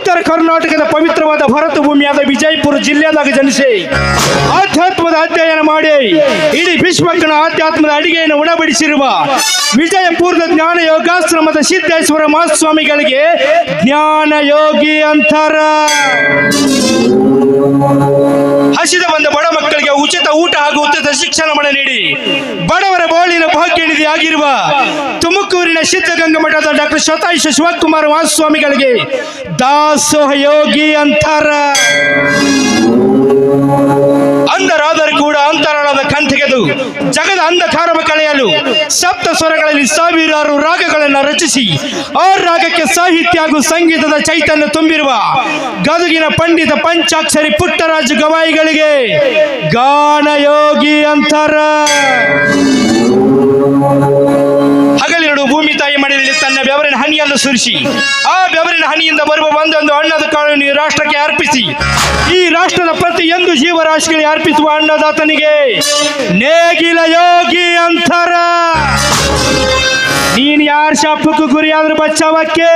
ಉತ್ತರ ಕರ್ನಾಟಕದ ಪವಿತ್ರವಾದ ಭಾರತ ಭೂಮಿಯಾದ ವಿಜಯಪುರ ಜಿಲ್ಲೆಯದಾಗ ಜನಿಸಿ ಆಧ್ಯಾತ್ಮದ ಅಧ್ಯಯನ ಮಾಡಿ ಇಡೀ ವಿಶ್ವಕ್ಕನ ಆಧ್ಯಾತ್ಮದ ಅಡಿಗೆಯನ್ನು ಉಣಬಡಿಸಿರುವ ವಿಜಯಪುರದ ಜ್ಞಾನ ಯೋಗಾಶ್ರಮದ ಸಿದ್ದೇಶ್ವರ ಮಹಾಸ್ವಾಮಿಗಳಿಗೆ ಜ್ಞಾನ ಯೋಗಿ ಅಂತಾರ. ಹಸಿದ ಬಂದ ಬಡ ಮಕ್ಕಳಿಗೆ ಉಚಿತ ಊಟ ಹಾಗೂ ಉಚಿತ ಶಿಕ್ಷಣ ಮಳೆ ನೀಡಿ ಬಡವರ ಬಾಳಿನ ಆಗಿರುವ ತುಮಕೂರಿನ ಸಿದ್ಧಗಂಗಾ ಮಠದ ಡಾಕ್ಟರ್ ಶತಾಯುಷ ಶಿವಕುಮಾರ ಮಹಾಸ್ವಾಮಿಗಳಿಗೆ ದಾಸೋಹಯೋಗಿ ಅಂತಾರ. ಅಂಧರಾದರೂ ಕೂಡ ಅಂತರಾಳದ ಕಂಠಗೆದು ಜಗದ ಅಂಧಕಾರವ ಕಳೆಯಲು ಸಪ್ತ ಸ್ವರಗಳಲ್ಲಿ ಸಾವಿರಾರು ರಾಗಗಳನ್ನು ರಚಿಸಿ ಆ ರಾಗಕ್ಕೆ ಸಾಹಿತ್ಯ ಹಾಗೂ ಸಂಗೀತದ ಚೈತನ್ಯ ತುಂಬಿರುವ ಗದುಗಿನ ಪಂಡಿತ ಪಂಚಾಕ್ಷರಿ ಪುಟ್ಟರಾಜು ಗವಾಯಿಗಳಿಗೆ ಗಾನಯೋಗಿ ಅಂತಾರ. ಹನಿಯನ್ನು ಸುರಿಸಿ, ಆ ಬೆವರಿನ ಹನಿಯಿಂದ ಬರುವ ಒಂದೊಂದು ಹಣ್ಣದ ಕಾಳನ್ನು ಈ ರಾಷ್ಟ್ರಕ್ಕೆ ಅರ್ಪಿಸಿ. ಈ ರಾಷ್ಟ್ರದ ಪ್ರತಿಯೊಂದು ಜೀವರಾಶಿಗಳಿಗೆ ಅರ್ಪಿಸುವ ಅನ್ನದಾತನಿಗೆ, ನೇಗಿಲ ಯೋಗಿ ಅಂತಾರ ನೀನು ಯಾರ ಶಾಪಕ್ಕೂ ಗುರಿಯಾದ್ರೆ ಬಚ್ಚಾವಕ್ಕೆ.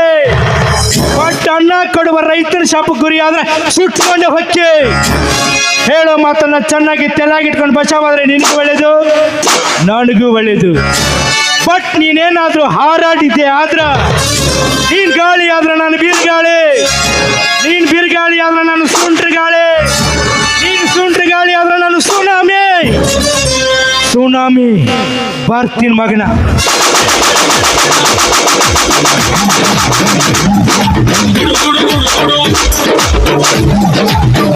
ಕೊಟ್ಟ ಅಣ್ಣ ಕೊಡುವ ರೈತನ ಶಾಪಕ್ಕೆ ಗುರಿಯಾದ್ರೆ ಸುಟ್ಕೊಂಡೆ ಹೊಕ್ಕೆ. ಹೇಳೋ ಮಾತನ್ನ ಚೆನ್ನಾಗಿ ತೆಲಾಗಿಟ್ಕೊಂಡು ಬಚಾವಾದ್ರೆ ನಿನಗೂ ಒಳ್ಳೇದು, ನನಗೂ ಒಳ್ಳೇದು. ಬಟ್ ನೀನೇನಾದ್ರೂ ಹಾರಾಡಿದ್ದೆ ಆದ್ರ? ನೀನ್ ಗಾಳಿ ಆದ್ರೆ ನಾನು ಬೀರ್ಗಾಳಿ ನೀನ್ ಬೀರ್ಗಾಳಿ ಆದ್ರೆ ನಾನು ಸುಂಟ್ರ ಗಾಳಿ. ನೀನ್ ಸುಂಟ್ರ ಗಾಳಿ ಆದ್ರೆ ನಾನು ಸುನಾಮಿ. ಸುನಾಮಿ. ಬರ್ತೀನಿ ಮಗನ.